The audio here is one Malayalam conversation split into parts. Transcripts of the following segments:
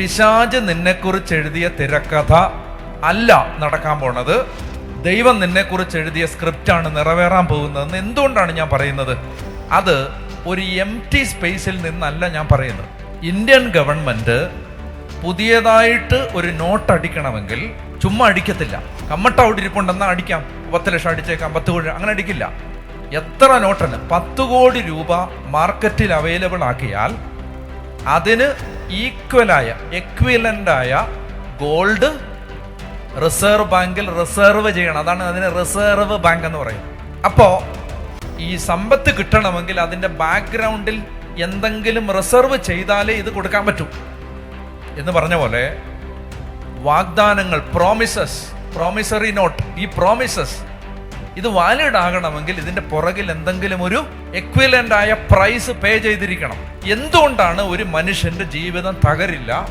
പിശാജ് നിന്നെക്കുറിച്ച് എഴുതിയ തിരക്കഥ അല്ല നടക്കാൻ പോണത്. ദൈവം നിന്നെക്കുറിച്ച് എഴുതിയ സ്ക്രിപ്റ്റാണ് നിറവേറാൻ പോകുന്നതെന്ന് എന്തുകൊണ്ടാണ് ഞാൻ പറയുന്നത്? അത് ഒരു എം ടി സ്പേസിൽ നിന്നല്ല ഞാൻ പറയുന്നത്. ഇന്ത്യൻ ഗവൺമെന്റ് പുതിയതായിട്ട് ഒരു നോട്ട് അടിക്കണമെങ്കിൽ ചുമ്മാ അടിക്കത്തില്ല. കമ്മട്ട അവിടെ അടിക്കാം. പത്ത് ലക്ഷം അടിച്ചേക്കാം പത്ത് കോടി അങ്ങനെ അടിക്കില്ല. എത്ര നോട്ടല്ല പത്ത് കോടി രൂപ മാർക്കറ്റിൽ അവൈലബിൾ ആക്കിയാൽ അതിന് ഈക്വലായ എക്വിലന്റായ ഗോൾഡ് റിസർവ് ബാങ്കിൽ റിസർവ് ചെയ്യണം. അതാണ് അതിന് റിസർവ് ബാങ്ക് എന്ന് പറയും അപ്പോൾ ഈ സമ്പത്ത് കിട്ടണമെങ്കിൽ അതിന്റെ ബാക്ക്ഗ്രൗണ്ടിൽ എന്തെങ്കിലും റിസർവ് ചെയ്താലേ ഇത് കൊടുക്കാൻ പറ്റൂ. എന്ന് പറഞ്ഞ പോലെ വാഗ്ദാനങ്ങൾ പ്രോമിസസ് പ്രോമിസറി നോട്ട് ഈ പ്രോമിസസ് ഇത് വാലിഡ് ആകണമെങ്കിൽ ഇതിന്റെ പുറകിൽ എന്തെങ്കിലും ഒരു എക്വിലന്റ് ആയ പ്രൈസ് പേ ചെയ്തിരിക്കണം. എന്തുകൊണ്ടാണ് ഒരു മനുഷ്യന്റെ ജീവിതം തകരില്ല?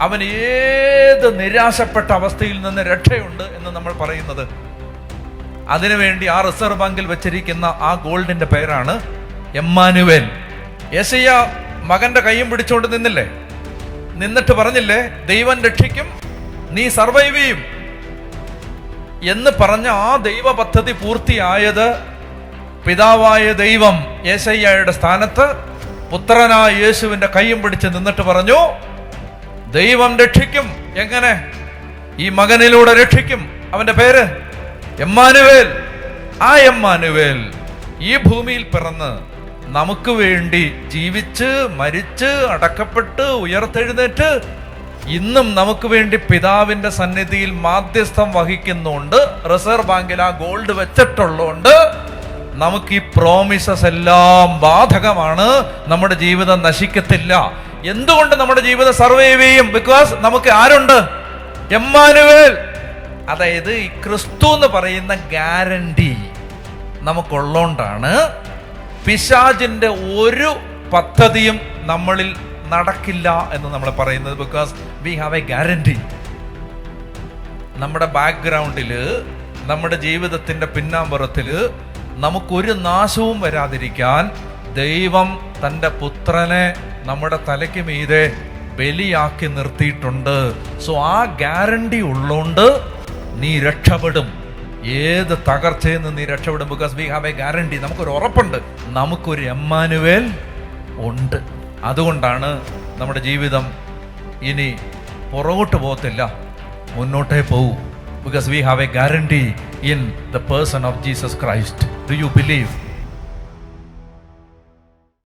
അവൻ ഏത് നിരാശപ്പെട്ട അവസ്ഥയിൽ നിന്ന് രക്ഷയുണ്ട് എന്ന് നമ്മൾ പറയുന്നത്? അതിനുവേണ്ടി ആ റിസർവ് ബാങ്കിൽ വെച്ചിരിക്കുന്ന ആ ഗോൾഡിന്റെ പേരാണ് എമ്മാനുവേൽ. യേശയ്യ മകന്റെ കൈയും പിടിച്ചുകൊണ്ട് നിന്നില്ലേ? നിന്നിട്ട് പറഞ്ഞില്ലേ ദൈവം രക്ഷിക്കും നീ സർവൈവ് ചെയ്യും. എന്ന് പറഞ്ഞ ആ ദൈവ പദ്ധതി പൂർത്തിയായത് പിതാവായ ദൈവം യേശയ്യയുടെ സ്ഥാനത്ത് പുത്രനായ യേശുവിന്റെ കൈയും പിടിച്ച് നിന്നിട്ട് പറഞ്ഞു ദൈവം രക്ഷിക്കും. എങ്ങനെ? ഈ മകനിലൂടെ രക്ഷിക്കും. അവന്റെ പേര് എമ്മാനുവേൽ. ആ എമ്മാനുവേൽ ഈ ഭൂമിയിൽ പിറന്ന് നമുക്ക് വേണ്ടി ജീവിച്ച് മരിച്ച് അടക്കപ്പെട്ട് ഉയർത്തെഴുന്നേറ്റ് ഇന്നും നമുക്ക് വേണ്ടി പിതാവിന്റെ സന്നിധിയിൽ മാധ്യസ്ഥം വഹിക്കുന്നുണ്ട്. റിസർവ് ബാങ്കിൽ ആ ഗോൾഡ് വെച്ചിട്ടുള്ളതുകൊണ്ട് നമുക്ക് ഈ പ്രോമിസസ് എല്ലാം ബാധകമാണ്. നമ്മുടെ ജീവിതം നശിക്കത്തില്ല. എന്തുകൊണ്ട് നമ്മുടെ ജീവിതം സർവൈവ് ചെയ്യും? ബിക്കോസ് നമുക്ക് ആരുണ്ട്? എമ്മാനുവേൽ. അതായത് ഈ ക്രിസ്തു എന്ന് പറയുന്ന ഗ്യാരണ്ടി നമുക്കുള്ളോണ്ടാണ്. പിശാജിന്റെ ഒരു പദ്ധതിയും നമ്മളിൽ നടക്കില്ല എന്ന് നമ്മൾ പറയുന്നത് because we have a guarantee നമ്മുടെ ബാക്ക്ഗ്രൗണ്ടിൽ നമ്മുടെ ജീവിതത്തിന്റെ പിന്നാമ്പുറത്തിൽ നമുക്കൊരു നാശവും വരാതിരിക്കാൻ ദൈവം തന്റെ പുത്രനെ നമ്മുടെ തലയ്ക്ക് മീതെ ബലിയാക്കി നിർത്തിയിട്ടുണ്ട്. സോ ആ ഗ്യാരണ്ടി ഉള്ളോണ്ട് നീ രക്ഷപ്പെടും. ഏത് തകർച്ചയിൽ നിന്ന് നീ രക്ഷപ്പെടും? Because we have a guarantee നമുക്കൊരു ഉറപ്പുണ്ട്. നമുക്കൊരു എമ്മാനുവേൽ ഉണ്ട്. അതുകൊണ്ടാണ് നമ്മുടെ ജീവിതം ഇനി പുറകോട്ട് പോകത്തില്ല. മുന്നോട്ടേ പോകൂ. Because we have a guarantee in the person of Jesus Christ do you believe